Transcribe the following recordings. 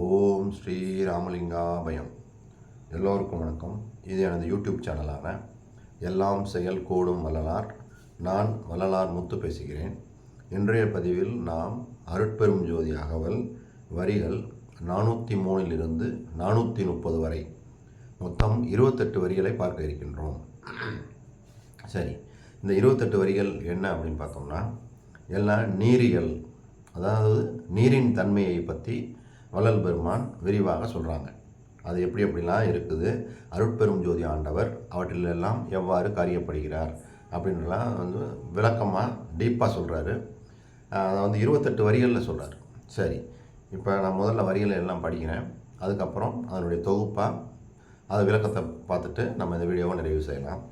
ஓம் ஸ்ரீ ராமலிங்காபயம். எல்லோருக்கும் வணக்கம். இது எனது யூடியூப் சேனலான எல்லாம் செயல் கூடும் வள்ளலார். நான் வள்ளலார் முத்து பேசுகிறேன். இன்றைய பதிவில் நாம் அருட்பெரும் ஜோதி அகவல் வரிகள் நானூற்றி மூணிலிருந்து நானூற்றி முப்பது வரை. மொத்தம் இருபத்தெட்டு வரிகளை பார்க்க இருக்கின்றோம். சரி இந்த இருபத்தெட்டு வரிகள் என்ன அப்படின்னு பார்த்தோம்னா எல்லாம் நீரியல் அதாவது நீரின் தன்மையை பற்றி வள்ளல் பெருமான் விரிவாக சொல்கிறாங்க அது எப்படி எப்படிலாம் இருக்குது அருட்பெரும் ஜோதி ஆண்டவர் அவற்றிலெல்லாம் எவ்வாறு காரியப்படுகிறார்? அப்படின்றலாம் வந்து விளக்கமாக டீப்பாக சொல்கிறாரு அதை வந்து இருபத்தெட்டு வரிகளில் சொல்கிறார் சரி இப்போ நான் முதல்ல வரிகளை எல்லாம் படிக்கிறேன். அதுக்கப்புறம் அதனுடைய தொகுப்பாக அது விளக்கத்தை பார்த்துட்டு நம்ம இந்த வீடியோவை நிறைவு செய்யலாம்.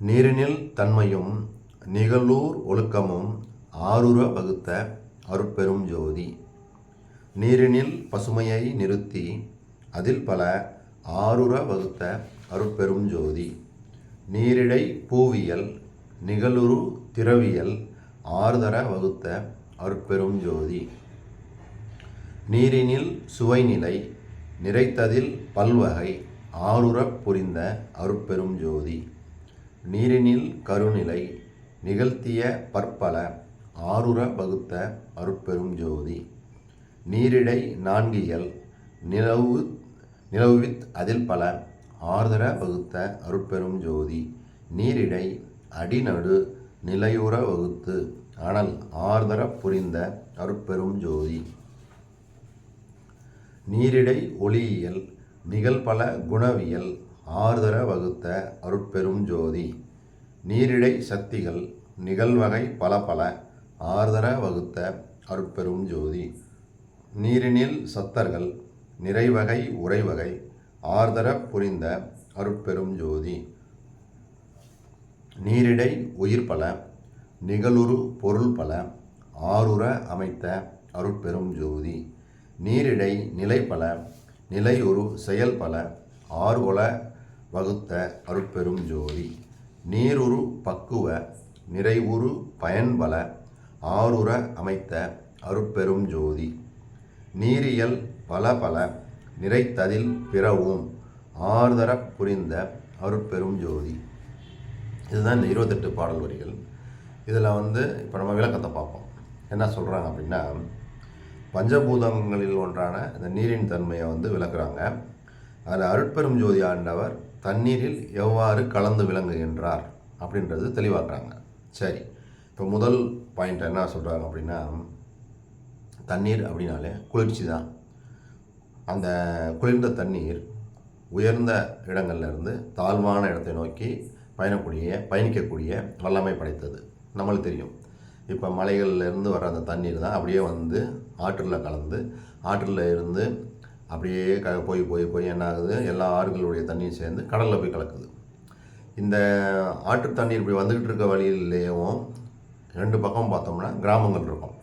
நீரினில் தன்மையும் நிகழூர் ஒழுக்கமும் ஆரூர வகுத்த அருட்பெரும் ஜோதி நீரினில் பசுமையை நிறுத்தி அதில் பல ஆறுர வகுத்த அருட்பெரும் ஜோதி. நீரிடை பூவியல் நிகழுரு திரவியல் ஆறுதர வகுத்த அருட்பெரும் ஜோதி. நீரினில் சுவைநிலை நிறைத்ததில் பல்வகை ஆறுறப் புரிந்த அருட்பெரும் ஜோதி. நீரினில் கருநிலை நிகழ்த்திய பற்பல ஆறுற வகுத்த அருட்பெரும் ஜோதி. நீரிடை நான்கியல் நிலவு நிலவுவித் அதில் பல. ஆர்தர வகுத்த அருட்பெரும் ஜோதி. நீரிடை அடிநடு நிலையுற வகுத்து. அனல் ஆர்தர புரிந்த அருட்பெரும் ஜோதி. நீரிடை ஒளியியல் நிகழ்பல குணவியல். ஆர்தர வகுத்த அருட்பெரும் ஜோதி. நீரிடை சக்திகள். நிகழ்வகை பல பல. ஆர்தர வகுத்த அருட்பெரும் ஜோதி. நீரினில் சத்தர்கள் நிறைவகை உறைவகை ஆர்தர புரிந்த அருட்பெரும் ஜோதி. நீரிடை உயிர் பல நிகழுரு பொருள் பல ஆறுற அமைத்த அருட்பெரும் ஜோதி. நீரிடை நிலை பல நிலையொரு செயல் பல ஆறுகொல வகுத்த அருட்பெரும் ஜோதி. நீருரு பக்குவ நிறைவுறு பயன்பல ஆறுற அமைத்த அருட்பெரும் ஜோதி. நீரியல் பல பல நிறைத்ததில் பிறவும் ஆறுதர புரிந்த அருட்பெரும் ஜோதி. இதுதான் இந்த இருபத்தெட்டு பாடல் வரிகள் இதில் வந்து இப்போ நம்ம விளக்கத்தை பார்ப்போம். என்ன சொல்கிறாங்க அப்படின்னா பஞ்சபூதங்களில் ஒன்றான இந்த நீரின் தன்மையை வந்து விளக்குறாங்க. அதில் அருட்பெரும் ஜோதி ஆண்டவர் தண்ணீரில் எவ்வாறு கலந்து விளங்குகின்றார் அப்படின்றது தெளிவாக்குறாங்க. சரி இப்போ முதல் பாயிண்ட் என்ன சொல்கிறாங்க அப்படின்னா தண்ணீர் அப்படின்னாலே குளிர்ச்சி தான் அந்த குளிர்ந்த தண்ணீர் உயர்ந்த இடங்கள்லேருந்து தாழ்வான இடத்தை நோக்கி பயணக்கூடிய பயணிக்கக்கூடிய வல்லமை படைத்தது. நம்மளுக்கு தெரியும். இப்போ மலைகள்ல இருந்து வர அந்த தண்ணீர் தான் அப்படியே வந்து ஆற்றில் கலந்து ஆற்றில் இருந்து அப்படியே க போய் போய் போய் என்ன ஆகுது? எல்லா ஆறுகளுடைய தண்ணியும் சேர்ந்து கடலில் போய் கலக்குது. இந்த ஆற்று தண்ணீர் இப்படி வந்துக்கிட்டு இருக்க வழியிலேயும் ரெண்டு பக்கம் பார்த்தோம்னா கிராமங்கள் இருக்கும்.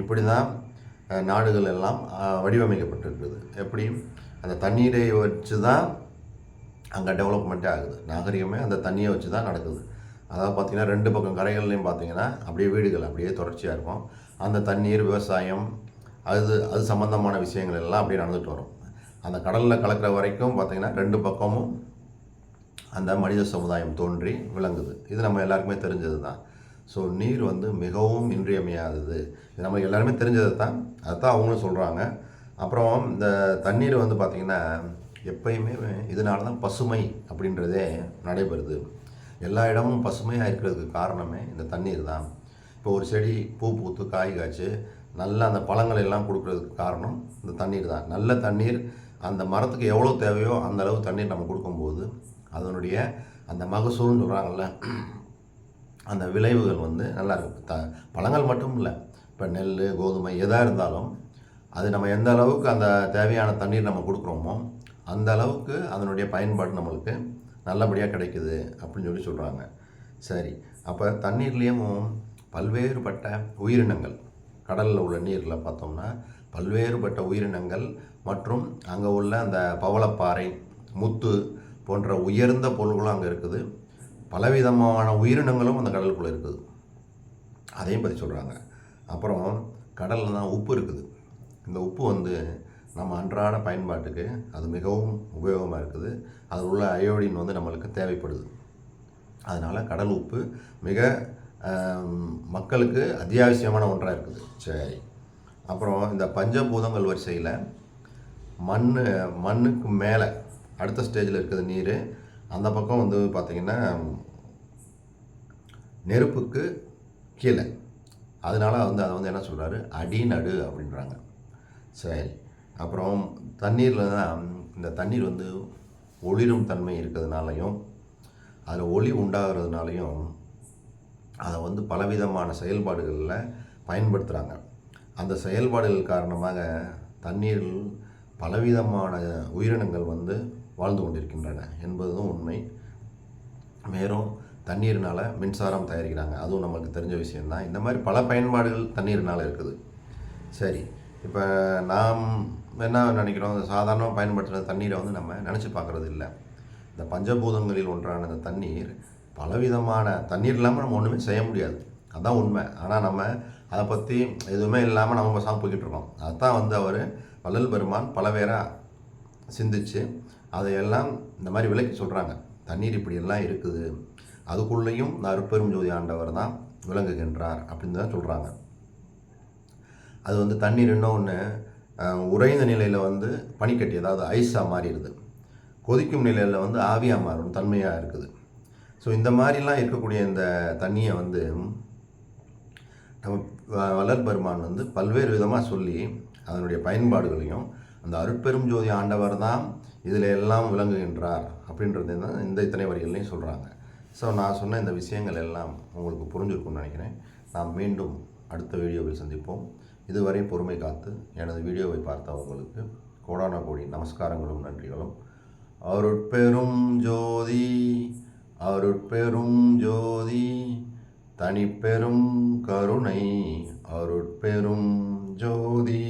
இப்படி தான் நாடுகள் எல்லாம் வடிவமைக்கப்பட்டிருக்குது எப்படி அந்த தண்ணீரை வச்சு தான் அங்கே டெவலப்மெண்ட்டே ஆகுது. நாகரிகமே அந்த தண்ணியை வச்சு தான் நடக்குது. அதாவது பார்த்திங்கன்னா ரெண்டு பக்கம் கரைகள்லையும் பார்த்தீங்கன்னா அப்படியே வீடுகள் அப்படியே தொடர்ச்சியாக இருக்கும். அந்த தண்ணீர் விவசாயம் அது அது சம்மந்தமான விஷயங்கள் எல்லாம் அப்படியே நடந்துட்டு வரும். அந்த கடலில் கலக்கிற வரைக்கும் பார்த்திங்கன்னா ரெண்டு பக்கமும் அந்த மனித சமுதாயம் தோன்றி விளங்குது. இது நம்ம எல்லாருக்குமே தெரிஞ்சது தான் ஸோ நீர் வந்து மிகவும் இன்றியமையாதது. இது நம்ம எல்லாருமே தெரிஞ்சது தான் அதுதான் அவங்களும் சொல்கிறாங்க அப்புறம் இந்த தண்ணீர் வந்து பார்த்திங்கன்னா எப்பயுமே இதனால தான் பசுமை அப்படின்றதே நடைபெறுது. எல்லா இடமும் பசுமையாக இருக்கிறதுக்கு காரணமே இந்த தண்ணீர் தான். இப்போ ஒரு செடி பூ பூத்து காய் காய்ச்சி நல்ல அந்த பழங்கள் எல்லாம் கொடுக்குறதுக்கு காரணம் இந்த தண்ணீர் தான். நல்ல தண்ணீர் அந்த மரத்துக்கு எவ்வளோ தேவையோ அந்த அளவு தண்ணீர் நம்ம கொடுக்கும்போது அதனுடைய அந்த மகசூல்னு சொல்கிறாங்கல்ல அந்த விளைவுகள் வந்து நல்லா இருக்கும் த பழங்கள் மட்டும் இல்லை. இப்போ நெல் கோதுமை எதாக இருந்தாலும் அது நம்ம எந்த அளவுக்கு அந்த தேவையான தண்ணீர் நம்ம கொடுக்குறோமோ அந்த அளவுக்கு அதனுடைய பயன்பாடு நம்மளுக்கு நல்லபடியாக கிடைக்குது அப்படின்னு சொல்லி சொல்கிறாங்க சரி. அப்போ தண்ணீர்லேயும் பல்வேறுபட்ட உயிரினங்கள் கடலில் உள்ள நீரில் பார்த்தோம்னா பல்வேறுபட்ட உயிரினங்கள் மற்றும் அங்கே உள்ள அந்த பவளப்பாறை முத்து போன்ற உயர்ந்த பொருள்களும் அங்கே இருக்குது. பலவிதமான உயிரினங்களும் அந்த கடலுக்குள்ளே இருக்குது. அதையும் பற்றி சொல்கிறாங்க அப்புறம் கடலில் தான் உப்பு இருக்குது. இந்த உப்பு வந்து நம்ம அன்றாட பயன்பாட்டுக்கு அது மிகவும் உபயோகமாக இருக்குது. அதில் உள்ள அயோடின் வந்து நம்மளுக்கு தேவைப்படுது. அதனால் கடல் உப்பு மிக மக்களுக்கு அத்தியாவசியமான ஒன்றாக இருக்குது. சரி. அப்புறம் இந்த பஞ்சபூதங்கள் வரிசையில் மண் மண்ணுக்கு மேலே அடுத்த ஸ்டேஜில் இருக்கிற நீர் அந்த பக்கம் வந்து பார்த்திங்கன்னா நெருப்புக்கு கீழே. அதனால வந்து அதை வந்து என்ன சொல்கிறாரு அடி நடு அப்படின்றாங்க. சரி. அப்புறம் தண்ணீரில் தான் இந்த தண்ணீர் வந்து ஒளிரும் தன்மை இருக்கிறதுனாலையும் அதில் ஒளி உண்டாகிறதுனாலையும் அதை வந்து பலவிதமான செயல்பாடுகளில் பயன்படுத்துகிறாங்க அந்த செயல்பாடுகள் காரணமாக தண்ணீரில் பலவிதமான உயிரினங்கள் வந்து வாழ்ந்து கொண்டிருக்கின்றன என்பதும் உண்மை. மேலும் தண்ணீர்னால் மின்சாரம் தயாரிக்கிறாங்க. அதுவும் நமக்கு தெரிஞ்ச விஷயம்தான். இந்த மாதிரி பல பயன்பாடுகள் தண்ணீர்னால் இருக்குது. சரி இப்போ நாம் என்ன நினைக்கிறோம்? சாதாரணமாக பயன்படுத்துகிற தண்ணீரை வந்து நம்ம நினச்சி பார்க்குறது இல்லை இந்த பஞ்சபூதங்களில் ஒன்றான இந்த தண்ணீர் பலவிதமான தண்ணீர் இல்லாமல் நம்ம ஒன்றுமே செய்ய முடியாது. அதுதான் உண்மை. ஆனால் நம்ம அதை பற்றி எதுவுமே இல்லாமல் நம்ம சாப்பிட்டுக்கிட்டு போய்கிட்டு இருக்கோம். அதுதான் வந்து அவர் வள்ளல் பெருமான் பல பேராக சிந்திச்சு அதையெல்லாம் இந்த மாதிரி விலக்கி சொல்கிறாங்க தண்ணீர் இப்படியெல்லாம் இருக்குது. அதுக்குள்ளேயும் நற்பெரும் ஜோதி ஆண்டவர் தான் விளங்குகின்றார் அப்படின்னு தான் சொல்கிறாங்க அது வந்து தண்ணீர் இன்னொன்று உறைந்த நிலையில் வந்து பனிக்கட்டி அதாவது ஐஸாக மாறிடுது. கொதிக்கும் நிலையில் வந்து ஆவியாக மாறும் தன்மையாக இருக்குது. ஸோ இந்த மாதிரிலாம் இருக்கக்கூடிய இந்த தண்ணியை வந்து நம்ம வ- பெருமான் வந்து பல்வேறு விதமாக சொல்லி அதனுடைய பயன்பாடுகளையும் அந்த அருட்பெரும் ஜோதி ஆண்டவர் தான் இதில் எல்லாம் விளங்குகின்றார் அப்படின்றது தான் இந்த இத்தனை வரிகள்லையும் சொல்கிறாங்க ஸோ நான் சொன்ன இந்த விஷயங்கள் எல்லாம் உங்களுக்கு புரிஞ்சிருக்கும்னு நினைக்கிறேன். நாம் மீண்டும் அடுத்த வீடியோவில் சந்திப்போம். இதுவரை பொறுமை காத்து எனது வீடியோவை பார்த்தவங்களுக்கு கோடான கோடி நமஸ்காரங்களும் நன்றிகளும். அருட்பெரும் ஜோதி அருட்பெரும் ஜோதி தனிப்பெரும் கருணை அருட்பெரும் ஜோதி.